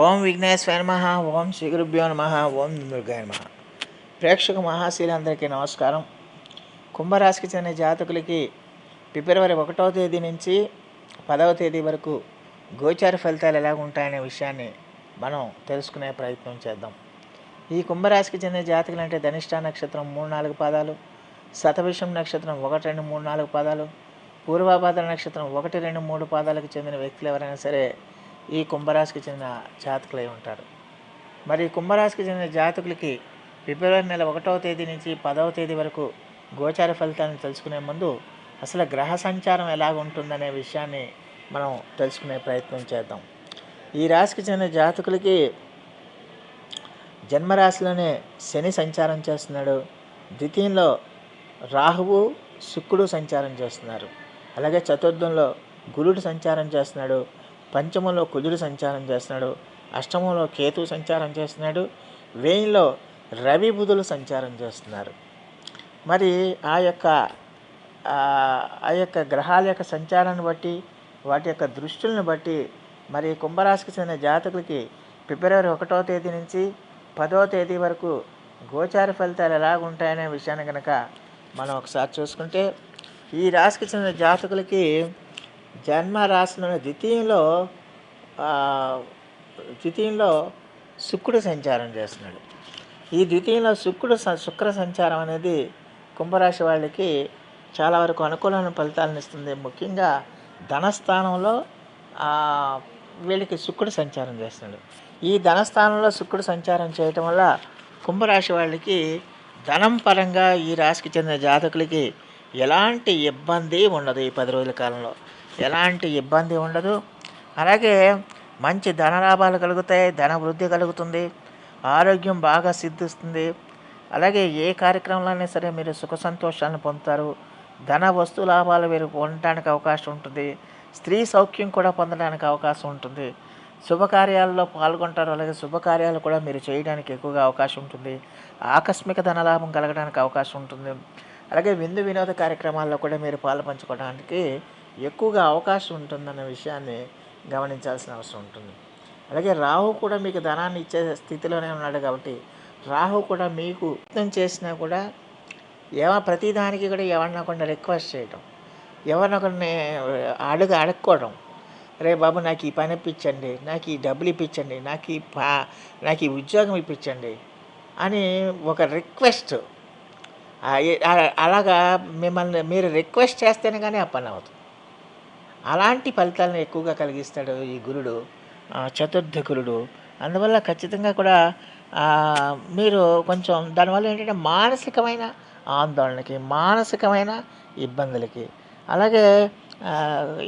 ఓం విఘ్నేశ్వర నమ ఓం శ్రీ గురుభ్యో నమ ఓం దుర్గాయ నమ. ప్రేక్షక మహాశీలందరికీ నమస్కారం. కుంభరాశికి చెందిన జాతకులకి ఫిబ్రవరి ఒకటవ తేదీ నుంచి పదవ తేదీ వరకు గోచార ఫలితాలు ఎలా ఉంటాయనే విషయాన్ని మనం తెలుసుకునే ప్రయత్నం చేద్దాం. ఈ కుంభరాశికి చెందిన జాతకులు అంటే ధనిష్ట నక్షత్రం మూడు నాలుగు పాదాలు శతభిషం నక్షత్రం ఒకటి రెండు మూడు నాలుగు పాదాలు పూర్వాభాద్ర నక్షత్రం ఒకటి రెండు మూడు పాదాలకు చెందిన వ్యక్తులు ఎవరైనా సరే ఈ కుంభరాశికి చెందిన జాతకులై ఉంటారు. మరి కుంభరాశికి చెందిన జాతకులకి ఫిబ్రవరి నెల ఒకటవ తేదీ నుంచి పదవ తేదీ వరకు గోచార ఫలితాలను తెలుసుకునే ముందు అసలు గ్రహ సంచారం ఎలాగ ఉంటుందనే విషయాన్ని మనం తెలుసుకునే ప్రయత్నం చేద్దాం. ఈ రాశికి చెందిన జాతకులకి జన్మరాశిలోనే శని సంచారం చేస్తున్నాడు. ద్వితీయంలో రాహువు శుక్రుడు సంచారం చేస్తున్నారు. అలాగే చతుర్థంలో గురుడు సంచారం చేస్తున్నాడు. పంచమంలో కుజుడు సంచారం చేస్తున్నాడు అష్టమంలో కేతు సంచారం చేస్తున్నాడు వేయిలో రవి బుధులు సంచారం చేస్తున్నారు. మరి ఆ యొక్క ఆ యొక్క గ్రహాల యొక్క సంచారాన్ని బట్టి వాటి యొక్క దృష్టిలను బట్టి మరి కుంభరాశికి చెందిన జాతకులకి ఫిబ్రవరి ఒకటో తేదీ నుంచి పదో తేదీ వరకు గోచార ఫలితాలు ఎలా ఉంటాయనే విషయాన్ని కనుక మనం ఒకసారి చూసుకుంటే ఈ రాశికి చెందిన జాతకులకి జన్మ రాశిలోని ద్వితీయంలో ద్వితీయంలో శుక్రుడు సంచారం చేస్తున్నాడు. ఈ ద్వితీయంలో శుక్రుడు స- శుక్ర సంచారం అనేది కుంభరాశి వాళ్ళకి చాలా వరకు అనుకూలమైన ఫలితాలను ఇస్తుంది. ముఖ్యంగా ధనస్థానంలో వీళ్ళకి శుక్రుడు సంచారం చేస్తున్నాడు. ఈ ధనస్థానంలో శుక్రుడు సంచారం చేయటం వల్ల కుంభరాశి వాళ్ళకి ధనం పరంగా ఈ రాశికి చెందిన జాతకులకి ఎలాంటి ఇబ్బంది ఉండదు ఈ పది రోజుల కాలంలో. ఎలాంటి ఇబ్బంది ఉండదు. అలాగే మంచి ధన లాభాలు కలుగుతాయి ధన వృద్ధి కలుగుతుంది ఆరోగ్యం బాగా సిద్ధిస్తుంది. అలాగే ఏ కార్యక్రమంలోనే సరే మీరు సుఖ సంతోషాలను పొందుతారు. ధన వస్తు లాభాలు మీరు పొందడానికి అవకాశం ఉంటుంది. స్త్రీ సౌఖ్యం కూడా పొందడానికి అవకాశం ఉంటుంది. శుభకార్యాల్లో పాల్గొంటారు. అలాగే శుభకార్యాలు కూడా మీరు చేయడానికి ఎక్కువగా అవకాశం ఉంటుంది. ఆకస్మిక ధనలాభం కలగడానికి అవకాశం ఉంటుంది. అలాగే విందు వినోద కార్యక్రమాల్లో కూడా మీరు పాలు పంచుకోవడానికి ఎక్కువగా అవకాశం ఉంటుందన్న విషయాన్ని గమనించాల్సిన అవసరం ఉంటుంది. అలాగే రాహు కూడా మీకు ధనాన్ని ఇచ్చే స్థితిలోనే ఉన్నాడు కాబట్టి రాహు కూడా మీకు యుద్ధం చేసినా కూడా ఏమో ప్రతిదానికి కూడా ఎవరినో కొన్ని రిక్వెస్ట్ చేయటం కొన్ని అడుగు అడుక్కోవడం. రే బాబు నాకు ఈ పని ఇప్పించండి నాకు ఈ డబ్బులు ఇప్పించండి నాకు ఈ పా నాకు ఈ ఉద్యోగం ఇప్పించండి అని ఒక రిక్వెస్ట్ అలాగా మిమ్మల్ని మీరు రిక్వెస్ట్ చేస్తేనే కానీ ఆ పని అవుతుంది అలాంటి ఫలితాలను ఎక్కువగా కలిగిస్తాడు ఈ గురుడు చతుర్థ గురుడు. అందువల్ల ఖచ్చితంగా కూడా మీరు కొంచెం దానివల్ల ఏంటంటే మానసికమైన ఆందోళనకి మానసికమైన ఇబ్బందులకి అలాగే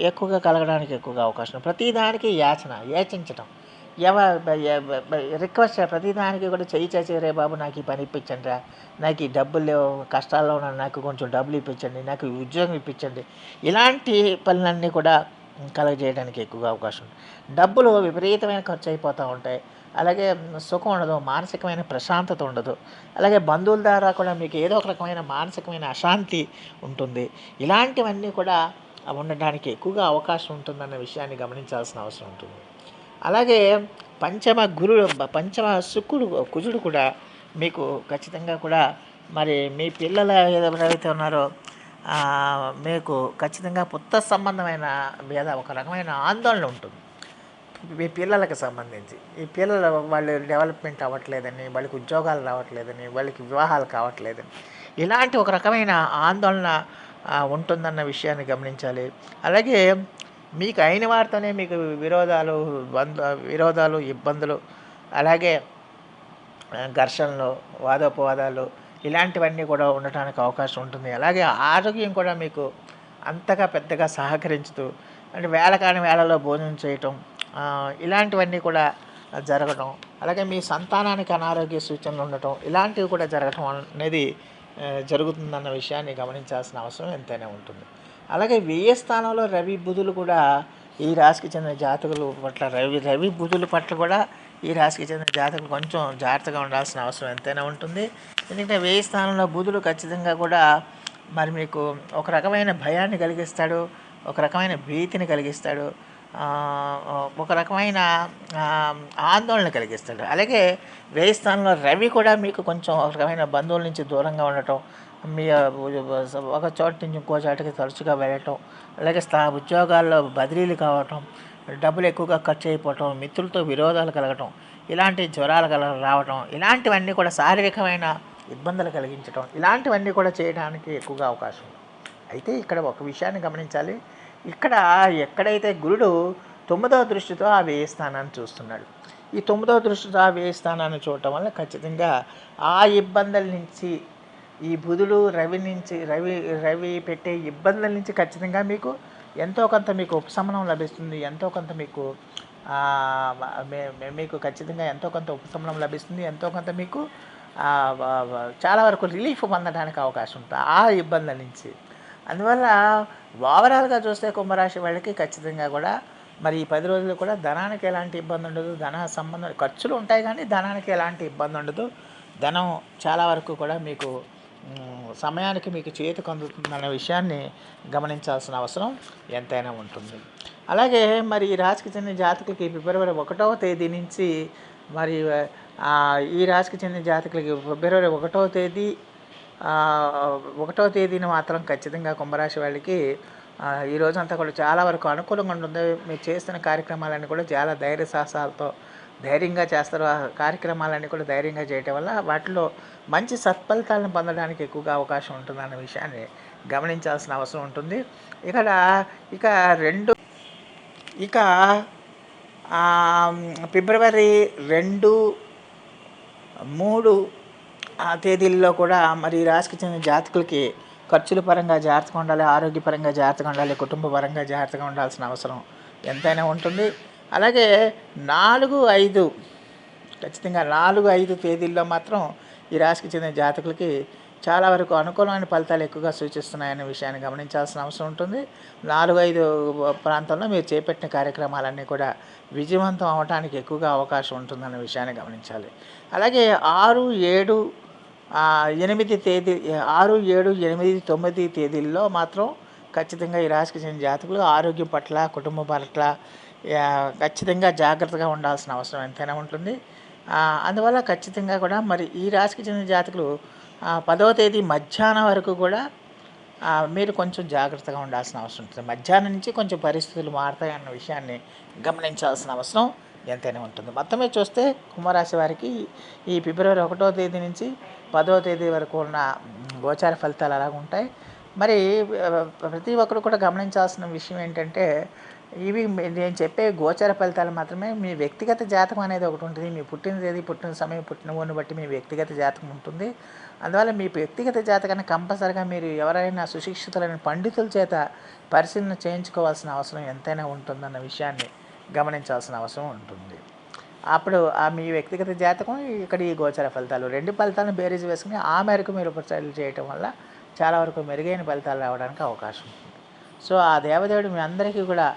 ఎక్కువగా కలగడానికి ఎక్కువగా అవకాశం. ప్రతిదానికి యాచన యాచించటం. ఎవ రిక్వెస్ట్ ప్రతిదానికి కూడా చెయ్యి చేసి రే బాబు నాకు ఈ పని ఇప్పించండి రా. నాకు ఈ డబ్బులు కష్టాల్లో ఉన్నాను నాకు కొంచెం డబ్బులు ఇప్పించండి నాకు ఉద్యోగం ఇప్పించండి. ఇలాంటి పనులన్నీ కూడా కలగజేయడానికి ఎక్కువగా అవకాశం ఉంది. డబ్బులు విపరీతమైన ఖర్చు అయిపోతూ ఉంటాయి. అలాగే సుఖం ఉండదు మానసికమైన ప్రశాంతత ఉండదు. అలాగే బంధువుల ద్వారా కూడా మీకు ఏదో ఒక రకమైన మానసికమైన అశాంతి ఉంటుంది. ఇలాంటివన్నీ కూడా ఉండడానికి ఎక్కువగా అవకాశం ఉంటుందన్న విషయాన్ని గమనించాల్సిన అవసరం ఉంటుంది. అలాగే పంచమ గురుడు పంచమ శుక్రుడు కుజుడు కూడా మీకు ఖచ్చితంగా కూడా మరి మీ పిల్లల ఎవరైతే ఉన్నారో మీకు ఖచ్చితంగా పుత్త సంబంధమైన మీద ఒక రకమైన ఆందోళన ఉంటుంది. మీ పిల్లలకు సంబంధించి. ఈ పిల్లలు వాళ్ళు డెవలప్మెంట్ అవ్వట్లేదని వాళ్ళకి ఉద్యోగాలు రావట్లేదని వాళ్ళకి వివాహాలు కావట్లేదని ఇలాంటి ఒక రకమైన ఆందోళన ఉంటుందన్న విషయాన్ని గమనించాలి. అలాగే మీకు అయిన వారితోనే మీకు విరోధాలు విరోధాలు ఇబ్బందులు అలాగే ఘర్షణలు వాదోపవాదాలు ఇలాంటివన్నీ కూడా ఉండటానికి అవకాశం ఉంటుంది. అలాగే ఆరోగ్యం కూడా మీకు అంతగా పెద్దగా సహకరించుతూ అంటే వేళ కాని వేళలో భోజనం చేయటం ఇలాంటివన్నీ కూడా జరగటం అలాగే మీ సంతానానికి అనారోగ్య సూచనలు ఉండటం ఇలాంటివి కూడా జరగటం అనేది జరుగుతుందన్న విషయాన్ని గమనించాల్సిన అవసరం ఎంతైనా ఉంటుంది. అలాగే వ్యయ స్థానంలో రవి బుధులు కూడా ఈ రాశికి చెందిన జాతకులు పట్ల రవి రవి బుధుల పట్ల కూడా ఈ రాశికి చెందిన జాతకులు కొంచెం జాగ్రత్తగా ఉండాల్సిన అవసరం ఎంతైనా ఉంటుంది. ఎందుకంటే వ్యయ స్థానంలో బుధులు ఖచ్చితంగా కూడా మరి మీకు ఒక రకమైన భయాన్ని కలిగిస్తాడు ఒక రకమైన భీతిని కలిగిస్తాడు ఒక రకమైన ఆందోళన కలిగిస్తాడు. అలాగే వేయి స్థానంలో రవి కూడా మీకు కొంచెం ఒక రకమైన బంధువుల నుంచి దూరంగా ఉండటం మీ ఒక చోట నుంచి ఇంకో చోటకి తరచుగా వెళ్ళటం అలాగే స్థా ఉద్యోగాల్లో బదిలీలు కావటం డబ్బులు ఎక్కువగా ఖర్చు అయిపోవటం మిత్రులతో విరోధాలు కలగటం ఇలాంటి జ్వరాలు కల రావటం ఇలాంటివన్నీ కూడా శారీరకమైన ఇబ్బందులు కలిగించటం ఇలాంటివన్నీ కూడా చేయడానికి ఎక్కువగా అవకాశం అయితే ఇక్కడ ఒక విషయాన్ని గమనించాలి. ఇక్కడ ఎక్కడైతే గురుడు తొమ్మిదవ దృష్టితో ఆ వ్యయ స్థానాన్ని చూస్తున్నాడు ఈ తొమ్మిదవ దృష్టితో ఆ వ్యయ స్థానాన్ని చూడటం వల్ల ఖచ్చితంగా ఆ ఇబ్బందుల నుంచి ఈ బుధుడు రవి నుంచి రవి రవి పెట్టే ఇబ్బందుల నుంచి ఖచ్చితంగా మీకు ఎంతో కొంత మీకు ఉపశమనం లభిస్తుంది. ఎంతో కొంత మీకు మీకు ఖచ్చితంగా ఎంతో కొంత ఉపశమనం లభిస్తుంది. ఎంతో కొంత మీకు చాలా వరకు రిలీఫ్ పొందడానికి అవకాశం ఉంటుంది ఆ ఇబ్బందుల నుంచి. అందువల్ల ఓవరాల్గా చూస్తే కుంభరాశి వాళ్ళకి ఖచ్చితంగా కూడా మరి ఈ పది రోజులు కూడా ధనానికి ఎలాంటి ఇబ్బంది ఉండదు. ధన సంబంధం ఖర్చులు ఉంటాయి కానీ ధనానికి ఎలాంటి ఇబ్బంది ఉండదు. ధనం చాలా వరకు కూడా మీకు సమయానికి మీకు చేతికి అందుతుందన్న విషయాన్ని గమనించాల్సిన అవసరం ఎంతైనా ఉంటుంది. అలాగే మరి ఈ రాశికి చెందిన జాతకులకి ఫిబ్రవరి ఒకటవ తేదీ నుంచి మరి ఈ రాశికి చెందిన జాతకులకి ఫిబ్రవరి ఒకటవ తేదీ ఒకటవ తేదీని మాత్రం ఖచ్చితంగా కుంభరాశి వాళ్ళకి ఈ రోజంతా కూడా చాలా వరకు అనుకూలంగా ఉంటుంది. మీరు చేస్తున్న కార్యక్రమాలన్నీ కూడా చాలా ధైర్య సాహసాలతో ధైర్యంగా చేస్తారు. ఆ కార్యక్రమాలన్నీ కూడా ధైర్యంగా చేయటం వల్ల వాటిలో మంచి సత్ఫలితాలను పొందడానికి ఎక్కువగా అవకాశం ఉంటుందన్న విషయాన్ని గమనించాల్సిన అవసరం ఉంటుంది. ఇక్కడ ఇక రెండు ఇక ఫిబ్రవరి రెండు మూడు ఆ తేదీల్లో కూడా మరి రాశికి చెందిన జాతకులకి ఖర్చుల పరంగా జాగ్రత్తగా ఉండాలి ఆరోగ్యపరంగా జాగ్రత్తగా ఉండాలి కుటుంబ పరంగా జాగ్రత్తగా ఉండాల్సిన అవసరం ఎంతైనా ఉంటుంది. అలాగే నాలుగు ఐదు ఖచ్చితంగా నాలుగు ఐదు తేదీల్లో మాత్రం ఈ రాశికి చెందిన జాతకులకి చాలా వరకు అనుకూలమైన ఫలితాలు ఎక్కువగా సూచిస్తున్నాయనే విషయాన్ని గమనించాల్సిన అవసరం ఉంటుంది. నాలుగు ఐదు ప్రాంతంలో మీరు చేపట్టిన కార్యక్రమాలన్నీ కూడా విజయవంతం అవడానికి ఎక్కువగా అవకాశం ఉంటుందన్న విషయాన్ని గమనించాలి. అలాగే ఆరు ఏడు ఎనిమిది తేదీ ఆరు ఏడు ఎనిమిది తొమ్మిది తేదీల్లో మాత్రం ఖచ్చితంగా ఈ రాశికి చెందిన జాతకులు ఆరోగ్యం పట్ల కుటుంబం పట్ల ఖచ్చితంగా జాగ్రత్తగా ఉండాల్సిన అవసరం ఎంతైనా ఉంటుంది. అందువల్ల ఖచ్చితంగా కూడా మరి ఈ రాశికి చెందిన జాతకులు పదవ తేదీ మధ్యాహ్నం వరకు కూడా మీరు కొంచెం జాగ్రత్తగా ఉండాల్సిన అవసరం ఉంటుంది. మధ్యాహ్నం నుంచి కొంచెం పరిస్థితులు మారుతాయన్న విషయాన్ని గమనించాల్సిన అవసరం ఎంతైనా ఉంటుంది. మొత్తమే చూస్తే కుంభరాశి వారికి ఈ ఫిబ్రవరి ఒకటో తేదీ నుంచి పదో తేదీ వరకు ఉన్న గోచార ఫలితాలు అలాగ ఉంటాయి మరి ప్రతి ఒక్కరు కూడా గమనించాల్సిన విషయం ఏంటంటే ఇవి నేను చెప్పే గోచర ఫలితాలు మాత్రమే. మీ వ్యక్తిగత జాతకం అనేది ఒకటి ఉంటుంది. మీ పుట్టిన తేదీ పుట్టిన సమయం పుట్టిన ఊరిని బట్టి మీ వ్యక్తిగత జాతకం ఉంటుంది. అందువల్ల మీ వ్యక్తిగత జాతకాన్ని కంపల్సరిగా మీరు ఎవరైనా సుశిక్షితులైన పండితుల చేత పరిశీలన చేయించుకోవాల్సిన అవసరం ఎంతైనా ఉంటుందన్న విషయాన్ని గమనించాల్సిన అవసరం ఉంటుంది. అప్పుడు ఆ మీ వ్యక్తిగత జాతకం ఇక్కడ ఈ గోచర ఫలితాలు. రెండు ఫలితాలను బేరీజ్ వేసుకుని ఆ మేరకు మీరు ఉపచర్యలు చేయటం వల్ల చాలా వరకు మెరుగైన ఫలితాలు రావడానికి అవకాశం ఉంటుంది. సో ఆ దేవదేవుడు మీ అందరికీ కూడా